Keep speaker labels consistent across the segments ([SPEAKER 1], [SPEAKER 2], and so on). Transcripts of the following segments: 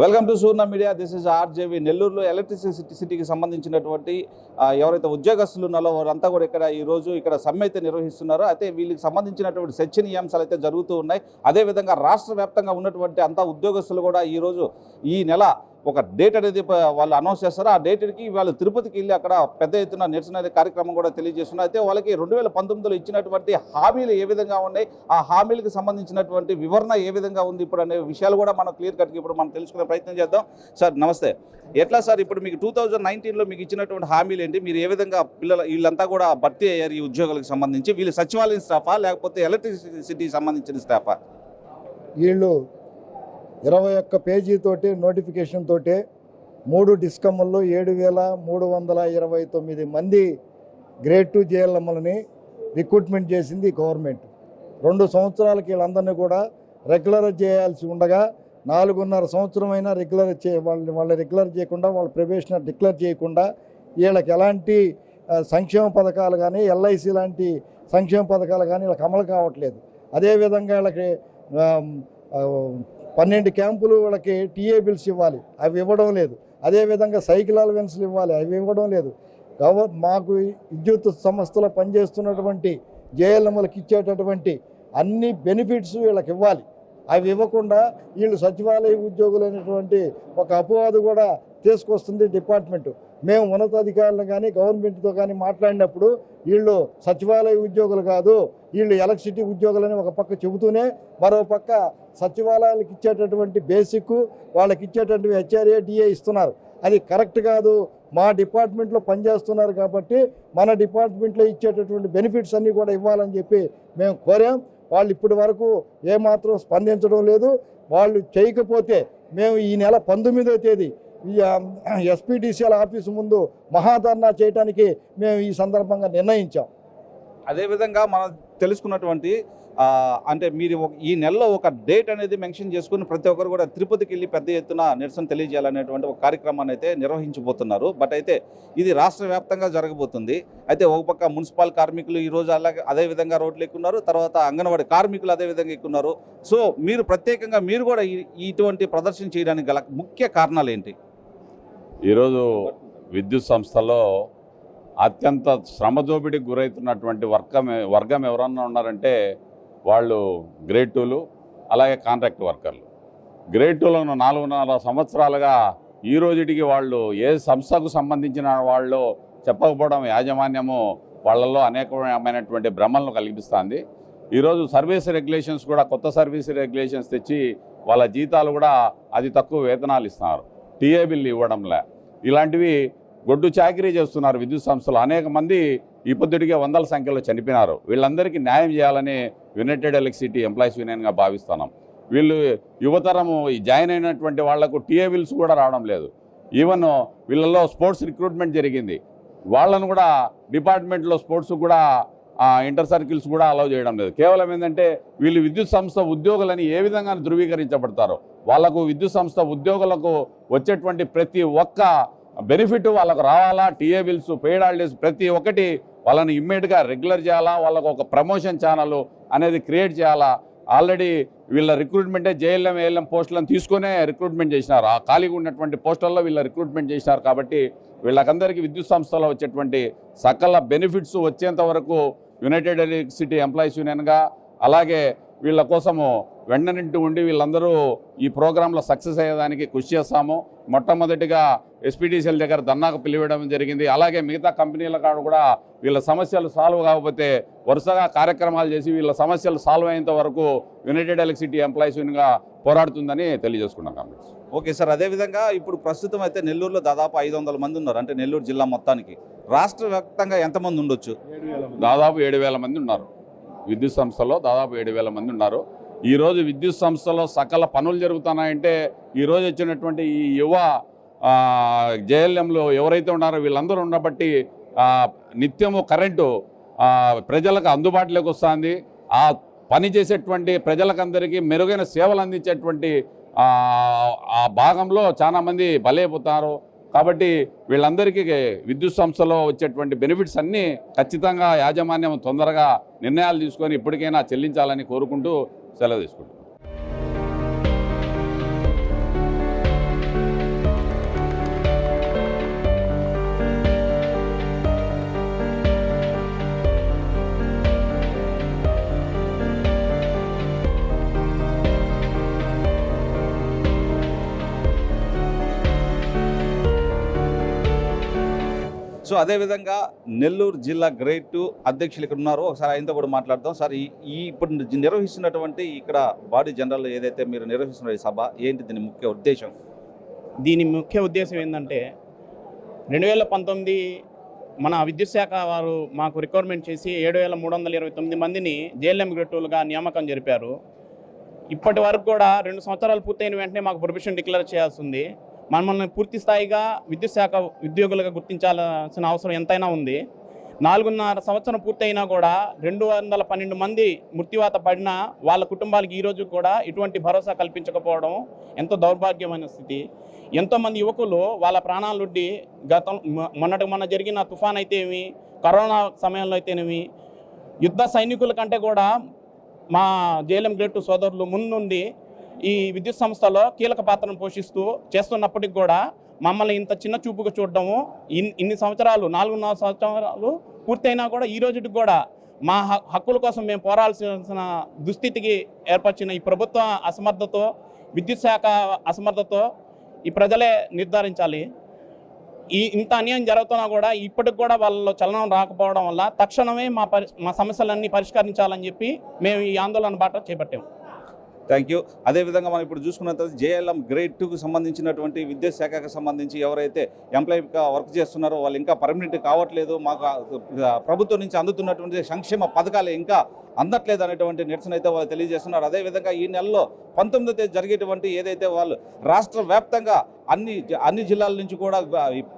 [SPEAKER 1] Welcome to Suvarna media. This is RJV నెల్లూరులో electricity సిటీకి సంబంధించినటువంటి ఎవరైతే ఉద్యోగస్తులు ఉన్నారో వారంతా కూడా ఇక్కడ ఈ రోజు ఇక్కడ సమ్మె అయితే నిర్వహిస్తున్నారో. అయితే వీళ్ళకి సంబంధించినటువంటి చర్చనీయాంశాలు అయితే జరుగుతూ ఉన్నాయి. అదేవిధంగా రాష్ట్ర వ్యాప్తంగా ఉన్నటువంటి అంతా ఉద్యోగస్తులు కూడా ఈ రోజు ఈ నెల ఒక డేట్ అనేది వాళ్ళు అనౌన్స్ చేస్తారు. ఆ డేట్కి వాళ్ళు తిరుపతికి వెళ్ళి అక్కడ పెద్ద ఎత్తున నిరసన కార్యక్రమం కూడా తెలియజేస్తున్నారు. అయితే వాళ్ళకి రెండు వేల పంతొమ్మిదిలో ఇచ్చినటువంటి హామీలు ఏ విధంగా ఉన్నాయి? ఆ హామీలకు సంబంధించినటువంటి వివరణ ఏ విధంగా ఉంది ఇప్పుడు అనే విషయాలు కూడా మనం క్లియర్ కట్కి ఇప్పుడు మనం తెలుసుకునే ప్రయత్నం చేద్దాం. సార్ నమస్తే. ఎట్లా సార్ ఇప్పుడు మీకు టూ థౌజండ్ నైన్టీన్లో మీకు ఇచ్చినటువంటి హామీలు ఏంటి? మీరు ఏ విధంగా పిల్లల వీళ్ళంతా కూడా భర్తీ అయ్యారు ఈ ఉద్యోగాలకు సంబంధించి? వీళ్ళు సచివాలయం స్టాఫా లేకపోతే ఎలక్ట్రిసిటీకి సంబంధించిన స్టాఫా
[SPEAKER 2] వీళ్ళు ఇరవై ఒక్క పేజీతోటి నోటిఫికేషన్ తోటే మూడు డిస్కమ్ముల్లో ఏడు వేల మూడు వందల ఇరవై తొమ్మిది మంది గ్రేడ్ టూ జేఎల్ఎంలని రిక్రూట్మెంట్ చేసింది గవర్నమెంట్. రెండు సంవత్సరాలకి వీళ్ళందరినీ కూడా రెగ్యులర్ చేయాల్సి ఉండగా నాలుగున్నర సంవత్సరమైనా రెగ్యులర్ చే వాళ్ళని వాళ్ళని రెగ్యులర్ చేయకుండా వాళ్ళ ప్రొబేషనర్ డిక్లేర్ చేయకుండా వీళ్ళకి ఎలాంటి సంక్షేమ పథకాలు కానీ ఎల్ఐసి లాంటి సంక్షేమ పథకాలు కానీ వీళ్ళకి అమలు కావట్లేదు. అదేవిధంగా వీళ్ళకి పన్నెండు క్యాంపులు వాళ్ళకి టీఏ బిల్స్ ఇవ్వాలి. అవి ఇవ్వడం లేదు. అదేవిధంగా సైకిల్ అలవెన్స్లు ఇవ్వాలి. అవి ఇవ్వడం లేదు. గవర్ మాకు విద్యుత్ సంస్థలో పనిచేస్తున్నటువంటి జేఎల్ఎంలకు ఇచ్చేటటువంటి అన్ని బెనిఫిట్స్ వీళ్ళకి ఇవ్వాలి. అవి ఇవ్వకుండా వీళ్ళు సచివాలయ ఉద్యోగులైనటువంటి ఒక అపవాదు కూడా తీసుకొస్తుంది డిపార్ట్మెంట్. మేము ఉన్నతాధికారులు కానీ గవర్నమెంట్తో కానీ మాట్లాడినప్పుడు వీళ్ళు సచివాలయ ఉద్యోగులు కాదు వీళ్ళు ఎలక్ట్రిసిటీ ఉద్యోగులని ఒక పక్క చెబుతూనే మరో పక్క సచివాలయాలకు ఇచ్చేటటువంటి బేసిక్ వాళ్ళకి ఇచ్చేటటువంటి హెచ్ఆర్ఏ డిఏ ఇస్తున్నారు. అది కరెక్ట్ కాదు. మా డిపార్ట్మెంట్లో పనిచేస్తున్నారు కాబట్టి మన డిపార్ట్మెంట్లో ఇచ్చేటటువంటి బెనిఫిట్స్ అన్నీ కూడా ఇవ్వాలని చెప్పి మేము కోరాం. వాళ్ళు ఇప్పటి వరకు ఏమాత్రం స్పందించడం లేదు. వాళ్ళు చేయకపోతే మేము ఈ నెల పంతొమ్మిదో తేదీ ఎస్పీటీసీఎల్ ఆఫీసు ముందు మహాధర్నా చేయడానికి మేము ఈ సందర్భంగా నిర్ణయించాం.
[SPEAKER 1] అదేవిధంగా మనం తెలుసుకున్నటువంటి అంటే మీరు ఒక- ఈ నెలలో ఒక డేట్ అనేది మెన్షన్ చేసుకుని ప్రతి ఒక్కరు కూడా తిరుపతికి వెళ్ళి పెద్ద ఎత్తున నిరసన తెలియజేయాలనేటువంటి ఒక కార్యక్రమాన్ని అయితే నిర్వహించబోతున్నారు. బట్ అయితే ఇది రాష్ట్ర వ్యాప్తంగా జరగబోతుంది. అయితే ఒక పక్క మున్సిపల్ కార్మికులు ఈ రోజు అలాగే అదే విధంగా రోడ్లు ఎక్కున్నారు తర్వాత అంగన్వాడీ కార్మికులు అదే విధంగా ఎక్కున్నారు. సో మీరు ప్రత్యేకంగా మీరు కూడా ఇటువంటి ప్రదర్శన చేయడానికి గల ముఖ్య కారణాలు ఏంటి?
[SPEAKER 3] ఈరోజు విద్యుత్ సంస్థలో అత్యంత శ్రమదోపిడికి గురవుతున్నటువంటి వర్గం వర్గం ఎవరన్నా ఉన్నారంటే వాళ్ళు గ్రేడ్ టూలు అలాగే కాంట్రాక్ట్ వర్కర్లు. గ్రేడ్ టూలను నాలుగున్నర సంవత్సరాలుగా ఈ రోజుటికి వాళ్ళు ఏ సంస్థకు సంబంధించిన వాళ్ళు చెప్పకపోవడం యాజమాన్యము వాళ్ళల్లో అనేకమైనటువంటి భ్రమలను కలిగిస్తుంది ఈరోజు సర్వీస్ రెగ్యులేషన్స్ కూడా కొత్త సర్వీస్ రెగ్యులేషన్స్ తెచ్చి వాళ్ళ జీతాలు కూడా అతి తక్కువ వేతనాలు ఇస్తున్నారు. టీఏ బిల్లు ఇవ్వడంలే. ఇలాంటివి గొడ్డు చాకరీ చేస్తున్నారు విద్యుత్ సంస్థలు. అనేక మంది ఇప్పటికే వందల సంఖ్యలో చనిపోయినారు. వీళ్ళందరికీ న్యాయం చేయాలని యునైటెడ్ ఎలక్ట్రిసిటీ ఎంప్లాయీస్ యూనియన్గా భావిస్తున్నాం. వీళ్ళు యువతరము జాయిన్ అయినటువంటి వాళ్ళకు టీఏ బిల్స్ కూడా రావడం లేదు. ఈవెన్ వీళ్ళల్లో స్పోర్ట్స్ రిక్రూట్మెంట్ జరిగింది. వాళ్ళను కూడా డిపార్ట్మెంట్లో స్పోర్ట్స్ కూడా ఇంటర్ సర్కిల్స్ కూడా అలౌ చేయడం లేదు. కేవలం ఏంటంటే వీళ్ళు విద్యుత్ సంస్థ ఉద్యోగులని ఏ విధంగా ధృవీకరించబడతారో వాళ్ళకు విద్యుత్ సంస్థ ఉద్యోగులకు వచ్చేటువంటి ప్రతి ఒక్క బెనిఫిట్ వాళ్ళకు రావాలా? టీఏ బిల్స్ పెయిడ్ హాలిడేస్ ప్రతి ఒక్కటి వాళ్ళని ఇమ్మీడియట్గా రెగ్యులర్ చేయాలా? వాళ్ళకు ఒక ప్రమోషన్ ఛానల్ అనేది క్రియేట్ చేయాలా? ఆల్రెడీ వీళ్ళ రిక్రూట్మెంటే జేఎల్ఎం ఏఎల్ఎం పోస్టులను తీసుకునే రిక్రూట్మెంట్ చేసినారు. ఆ ఖాళీగా ఉన్నటువంటి పోస్టుల్లో వీళ్ళ రిక్రూట్మెంట్ చేసినారు కాబట్టి వీళ్ళకందరికీ విద్యుత్ సంస్థలో వచ్చేటువంటి సకల బెనిఫిట్స్ వచ్చేంత వరకు యునైటెడ్ ఎలక్ట్రిసిటీ ఎంప్లాయీస్ యూనియన్గా అలాగే వీళ్ళ కోసము వెంటనింటి ఉండి వీళ్ళందరూ ఈ ప్రోగ్రాంలో సక్సెస్ అయ్యేదానికి కృషి చేస్తాము. మొట్టమొదటిగా ఎస్పీడీసీఎల్ దగ్గర ధర్నాకు పిలివేయడం జరిగింది. అలాగే మిగతా కంపెనీల కాడ కూడా వీళ్ళ సమస్యలు సాల్వ్ కాకపోతే వరుసగా కార్యక్రమాలు చేసి వీళ్ళ సమస్యలు సాల్వ్ అయ్యేంత వరకు యునైటెడ్ ఎలక్ట్రిసిటీ ఎంప్లాయీస్ యూనియన్గా పోరాడుతుందని తెలియజేసుకున్నాం కాంగ్రెస్.
[SPEAKER 1] ఓకే సార్ అదేవిధంగా ఇప్పుడు ప్రస్తుతం అయితే నెల్లూరులో దాదాపు ఐదు వందల మంది ఉన్నారు అంటే నెల్లూరు జిల్లా మొత్తానికి. రాష్ట్ర వ్యాప్తంగా ఎంతమంది ఉండొచ్చు?
[SPEAKER 3] దాదాపు ఏడు వేల మంది ఉన్నారు. విద్యుత్ సంస్థలో దాదాపు ఏడు వేల మంది ఉన్నారు. ఈరోజు విద్యుత్ సంస్థలో సకల పనులు జరుగుతున్నాయంటే ఈరోజు వచ్చినటువంటి ఈ యువ జేఎల్ఎంలో ఎవరైతే ఉన్నారో వీళ్ళందరూ ఉండబట్టి నిత్యము కరెంటు ప్రజలకు అందుబాటులోకి వస్తుంది. ఆ పనిచేసేటువంటి ప్రజలకందరికీ మెరుగైన సేవలు అందించేటువంటి ఆ, భాగంలో చాలామంది బలైపోతారు. కాబట్టి వీళ్ళందరికీ విద్యుత్ సంస్థలో వచ్చేటువంటి బెనిఫిట్స్ అన్నీ ఖచ్చితంగా యాజమాన్యం తొందరగా నిర్ణయాలు తీసుకొని ఇప్పటికైనా చెల్లించాలని కోరుకుంటూ సెలవు తీసుకుంటాం
[SPEAKER 1] సో అదేవిధంగా నెల్లూరు జిల్లా గ్రేడ్ టూ అధ్యక్షులు ఇక్కడ ఉన్నారు. ఒకసారి ఆయనతో కూడా మాట్లాడదాం. సార్ ఈ ఇప్పుడు నిర్వహిస్తున్నటువంటి ఇక్కడ బాడీ జనరల్ ఏదైతే మీరు నిర్వహిస్తున్న సభ ఏంటి దీని ముఖ్య ఉద్దేశం?
[SPEAKER 4] దీని ముఖ్య ఉద్దేశం ఏంటంటే రెండు వేల పంతొమ్మిది మన విద్యుత్ శాఖ వారు మాకు రిక్వైర్మెంట్ చేసి ఏడు వేల మూడు వందల ఇరవై తొమ్మిది మందిని జేఎల్ఎం గ్రెట్టులుగా నియామకం జరిపారు. ఇప్పటి వరకు కూడా రెండు సంవత్సరాలు పూర్తయిన వెంటనే మాకు ప్రొఫెషన్ డిక్లేర్ చేయాల్సి ఉంది. మనల్ని పూర్తి స్థాయిగా విద్యుత్ శాఖ ఉద్యోగులుగా గుర్తించాల్సిన అవసరం ఎంతైనా ఉంది. నాలుగున్నర సంవత్సరం పూర్తయినా కూడా రెండు వందల పన్నెండు మంది మృత్యువాత పడిన వాళ్ళ కుటుంబాలకు ఈరోజు కూడా ఎటువంటి భరోసా కల్పించకపోవడం ఎంతో దౌర్భాగ్యమైన స్థితి. ఎంతోమంది యువకులు వాళ్ళ ప్రాణాలుడ్డి గతం మొన్నటి మొన్న జరిగిన తుఫాన్ అయితేమి కరోనా సమయంలో అయితేనేమి యుద్ధ సైనికుల కంటే కూడా మా జేఎల్ఎం గ్రేట్ సోదరులు ముందుండి ఈ విద్యుత్ సంస్థలో కీలక పాత్రను పోషిస్తూ చేస్తున్నప్పటికి కూడా మమ్మల్ని ఇంత చిన్న చూపుగా చూడడము ఇన్ని సంవత్సరాలు నాలుగున్నర సంవత్సరాలు పూర్తయినా కూడా ఈ రోజుకి కూడా మా హక్కుల కోసం మేము పోరాల్సిన దుస్థితికి ఏర్పరిచిన ఈ ప్రభుత్వ అసమర్థతో విద్యుత్ శాఖ అసమర్థతో ఈ ప్రజలే నిర్ధారించాలి. ఈ ఇంత అన్యాయం జరుగుతున్నా కూడా ఇప్పటికి కూడా వాళ్ళలో చలనం రాకపోవడం వల్ల తక్షణమే మా పరి మా సమస్యలన్నీ పరిష్కరించాలని చెప్పి మేము ఈ ఆందోళన బాట చేపట్టాము
[SPEAKER 1] థ్యాంక్ యూ అదేవిధంగా మనం ఇప్పుడు చూసుకున్న జేఎల్ఎం గ్రేడ్ టూకు సంబంధించినటువంటి విద్యాశాఖకు శాఖకు సంబంధించి ఎవరైతే ఎంప్లాయీగా వర్క్ చేస్తున్నారో వాళ్ళు ఇంకా పర్మనెంట్ కావట్లేదు. మాకు ప్రభుత్వం నుంచి అందుతున్నటువంటి సంక్షేమ పథకాలు ఇంకా అందట్లేదు అనేటువంటి నిరసన అయితే వాళ్ళు తెలియజేస్తున్నారు. అదేవిధంగా ఈ నెలలో పంతొమ్మిదో తేదీ జరిగేటువంటి ఏదైతే వాళ్ళు రాష్ట్ర వ్యాప్తంగా అన్ని అన్ని జిల్లాల నుంచి కూడా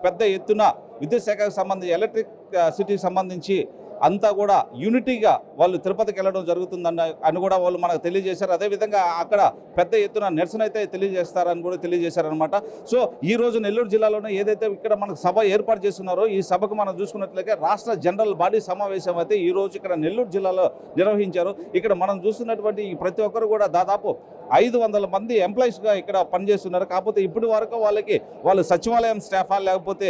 [SPEAKER 1] పెద్ద ఎత్తున విద్యుత్ శాఖకు సంబంధించి ఎలక్ట్రిక్ సిటీకి సంబంధించి అంతా కూడా యూనిటీగా వాళ్ళు తిరుపతికి వెళ్ళడం జరుగుతుందన్న అని కూడా వాళ్ళు మనకు తెలియజేశారు. అదేవిధంగా అక్కడ పెద్ద ఎత్తున నిరసన అయితే తెలియజేస్తారని కూడా తెలియజేశారనమాట సో ఈ రోజు నెల్లూరు జిల్లాలోనే ఏదైతే ఇక్కడ మనకు సభ ఏర్పాటు చేస్తున్నారో ఈ సభకు మనం చూసుకున్నట్లయితే రాష్ట్ర జనరల్ బాడీ సమావేశం అయితే ఈ రోజు ఇక్కడ నెల్లూరు జిల్లాలో నిర్వహించారు. ఇక్కడ మనం చూస్తున్నటువంటి ప్రతి ఒక్కరు కూడా దాదాపు ఐదు వందల మంది ఎంప్లాయీస్గా ఇక్కడ పనిచేస్తున్నారు. కాకపోతే ఇప్పటి వరకు వాళ్ళకి వాళ్ళు సచివాలయం స్టాఫా లేకపోతే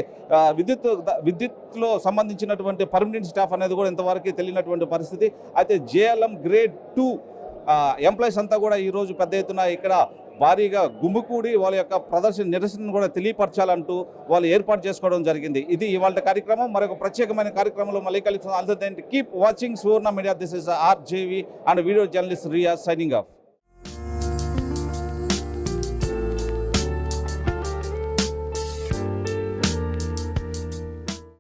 [SPEAKER 1] విద్యుత్ విద్యుత్లో సంబంధించినటువంటి పర్మనెంట్ స్టాఫ్ అనేది కూడా ఇంతవరకు తెలియనటువంటి పరిస్థితి. అయితే జేఎల్ఎం గ్రేడ్ టూ ఎంప్లాయీస్ అంతా కూడా ఈరోజు పెద్ద ఎత్తున ఇక్కడ భారీగా గుమ్ముకూడి వాళ్ళ యొక్క ప్రదర్శన నిరసనను కూడా తెలియపరచాలంటూ వాళ్ళు ఏర్పాటు చేసుకోవడం జరిగింది. ఇది ఇవాళ కార్యక్రమం. మరొక ప్రత్యేకమైన కార్యక్రమంలో మళ్ళీ కలుగుతుంది also keep watching Suvarna media this is RJV and video journalist Riya signing off